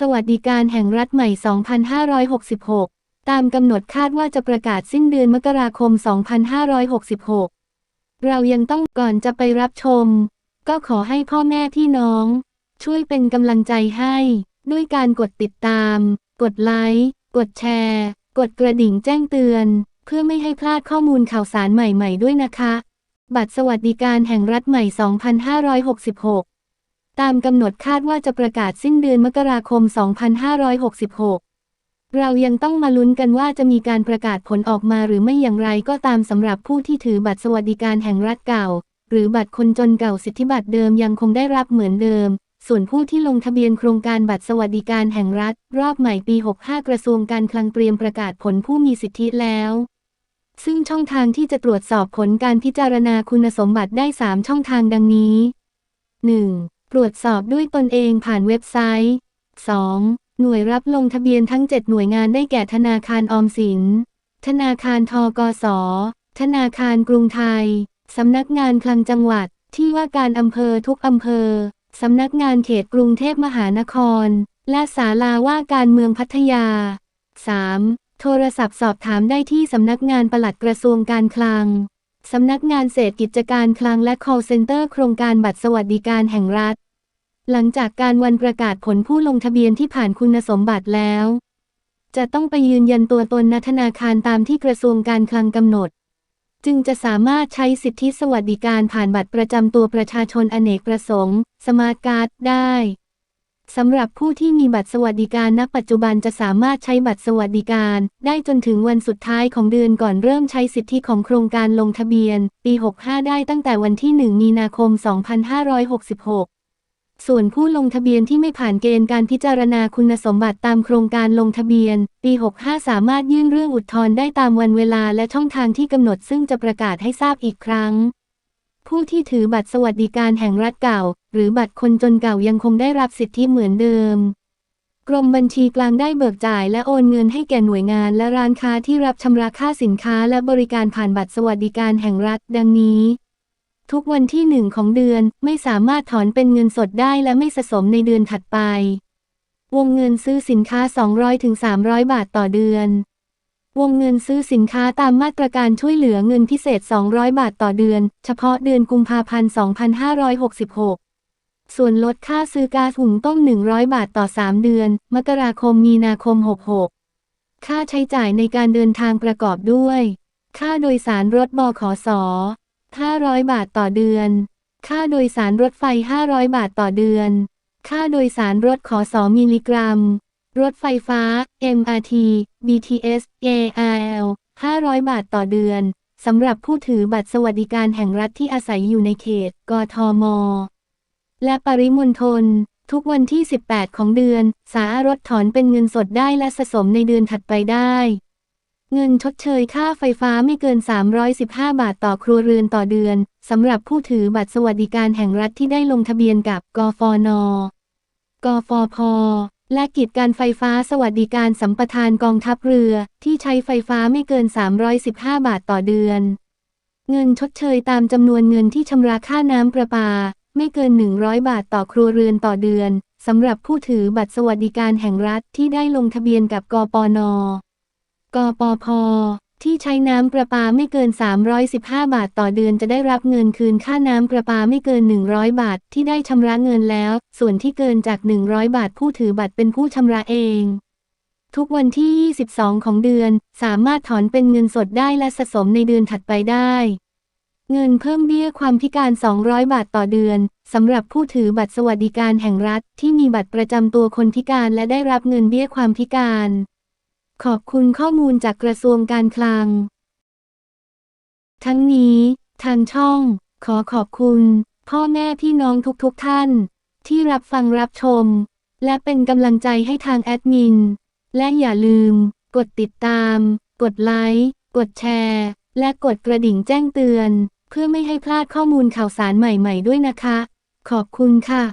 สวัสดิการแห่งรัฐใหม่ 2566 ตามกำหนดคาดว่าจะประกาศสิ้นเดือนมกราคม 2566 เรายังต้องก่อนจะไปรับชม ก็ขอให้พ่อแม่พี่น้อง ช่วยเป็นกำลังใจให้ ด้วยการกดติดตาม กดไลค์ กดแชร์ กดกระดิ่งแจ้งเตือน เพื่อไม่ให้พลาดข้อมูลข่าวสารใหม่ๆด้วยนะคะ บัตรสวัสดิการแห่งรัฐใหม่ 2566 ตามกำหนดคาดว่าจะประกาศสิ้นเดือนมกราคม 2566 เรายังต้องมาลุ้นกันว่าจะมีการประกาศผลออกมาหรือไม่อย่างไรก็ตามสำหรับผู้ที่ถือบัตรสวัสดิการแห่งรัฐเก่า หรือบัตรคนจนเก่าสิทธิบัตรเดิมยังคงได้รับเหมือนเดิม ส่วนผู้ที่ลงทะเบียนโครงการบัตรสวัสดิการแห่งรัฐ รอบใหม่ปี 65 กระทรวงการคลังเตรียมประกาศผลผู้มีสิทธิแล้วซึ่งช่องทางที่จะตรวจสอบผลการพิจารณาคุณสมบัติได้ 3 ช่องทางดังนี้ 1. ตรวจสอบด้วยตนเองผ่านเว็บไซต์ 2. หน่วยรับลงทะเบียนทั้ง 7 หน่วยงานได้แก่ธนาคารออมสิน ธนาคารทกส ธนาคารกรุงไทย สำนักงานคลังจังหวัด ที่ว่าการอำเภอทุกอำเภอ สำนักงานเขตกรุงเทพมหานคร และศาลาว่าการเมืองพัทยา 3. โทรศัพท์สอบถามได้ที่สำนักงานปลัดกระทรวงการคลัง สำนักงานเศรษฐกิจการคลังและ call center โครงการบัตรสวัสดิการแห่งรัฐ หลังจากการวันประกาศผลผู้ลงทะเบียนที่ผ่านคุณสมบัติแล้ว จะต้องไปยืนยันตัวตนณธนาคารตามที่กระทรวงการคลังกำหนด จึงจะสามารถใช้สิทธิสวัสดิการผ่านบัตรประจำตัวประชาชนอเนกประสงค์ สมาร์ทการ์ดได้สำหรับผู้ที่มีบัตรสวัสดิการณปัจจุบันจะสามารถใช้บัตรสวัสดิการ ได้จนถึงวันสุดท้ายของเดือนก่อนเริ่มใช้สิทธิของโครงการลงทะเบียน ปี 65 ได้ตั้งแต่วันที่ 1 มีนาคม 2566 ส่วนผู้ลงทะเบียนที่ไม่ผ่านเกณฑ์การพิจารณาคุณสมบัติตามโครงการลงทะเบียน ปี 65 สามารถยื่นเรื่องอุทธรณ์ได้ตามวันเวลาและช่องทางที่กำหนดซึ่งจะประกาศให้ทราบอีกครั้ง ผู้ที่ถือบัตรสวัสดิการแห่งรัฐเก่า หรือบัตรคนจนเก่ายังคงได้รับสิทธิเหมือนเดิม กรมบัญชีกลางได้เบิกจ่ายและโอนเงินให้แก่หน่วยงานและร้านค้าที่รับชำระค่าสินค้าและบริการผ่านบัตรสวัสดิการแห่งรัฐ ดังนี้ ทุกวันที่หนึ่งของเดือนไม่สามารถถอนเป็นเงินสดได้และไม่สะสมในเดือนถัดไป วงเงินซื้อสินค้า 200-300 บาทต่อเดือน วงเงินซื้อสินค้าตามมาตรการช่วยเหลือเงินพิเศษ 200 บาทต่อเดือน เฉพาะเดือนกุมภาพันธ์ 2566 ส่วนลดค่าซื้อกาซหุงต้ม 100 บาทต่อ 3 เดือน มกราคมมีนาคม 66 ค่าใช้จ่ายในการเดินทางประกอบด้วย ค่าโดยสารรถบขส 500 บาทต่อเดือน ค่าโดยสารรถไฟ 500 บาทต่อเดือน ค่าโดยสารรถขอสอมิลลิกรัม รถไฟฟ้า MRT BTS ARL 500 บาทต่อเดือน สำหรับผู้ถือบัตรสวัสดิการแห่งรัฐที่อาศัยอยู่ในเขต กทม และปริมณฑลทุกวันที่ 18 ของเดือน สารถถอนเป็นเงินสดได้และสะสมในเดือนถัดไปได้ เงินชดเชยค่าไฟฟ้าไม่เกิน 315 บาทต่อครัวเรือนต่อเดือน สำหรับผู้ถือบัตรสวัสดิการแห่งรัฐที่ได้ลงทะเบียนกับ กฟน กฟพ และกิจการไฟฟ้าสวัสดิการสัมปทานกองทัพเรือที่ใช้ไฟฟ้าไม่เกิน 315 บาทต่อเดือน เงินชดเชยตามจำนวนเงินที่ชำระค่าน้ำประปา ไม่เกิน 100 บาทต่อครัวเรือนต่อเดือน สำหรับผู้ถือบัตรสวัสดิการแห่งรัฐที่ได้ลงทะเบียนกับ กปน กปพ ที่ใช้น้ำประปาไม่เกิน 315 บาทต่อเดือนจะได้รับเงินคืนค่าน้ำประปาไม่เกิน 100 บาทที่ได้ชำระเงินแล้ว ส่วนที่เกินจาก 100 บาทผู้ถือบัตรเป็นผู้ชำระเอง ทุกวันที่ 22 ของเดือน สามารถถอนเป็นเงินสดได้และสะสมในเดือนถัดไปได้เงินเพิ่มเบี้ยความพิการ 200 บาทต่อเดือน สำหรับผู้ถือบัตรสวัสดิการแห่งรัฐที่มีบัตรประจำตัวคนพิการและได้รับเงินเบี้ยความพิการ ขอบคุณข้อมูลจากกระทรวงการคลัง ทั้งนี้ ทางช่อง ขอขอบคุณ พ่อแม่พี่น้องทุกๆทท่าน ที่รับฟังรับชม และเป็นกำลังใจให้ทางแอดมิน และอย่าลืม กดติดตาม กดไลค์ กดแชร์ และกดกระดิ่งแจ้งเตือน เพื่อไม่ให้พลาดข้อมูลข่าวสารใหม่ๆด้วยนะคะ ขอบคุณค่ะ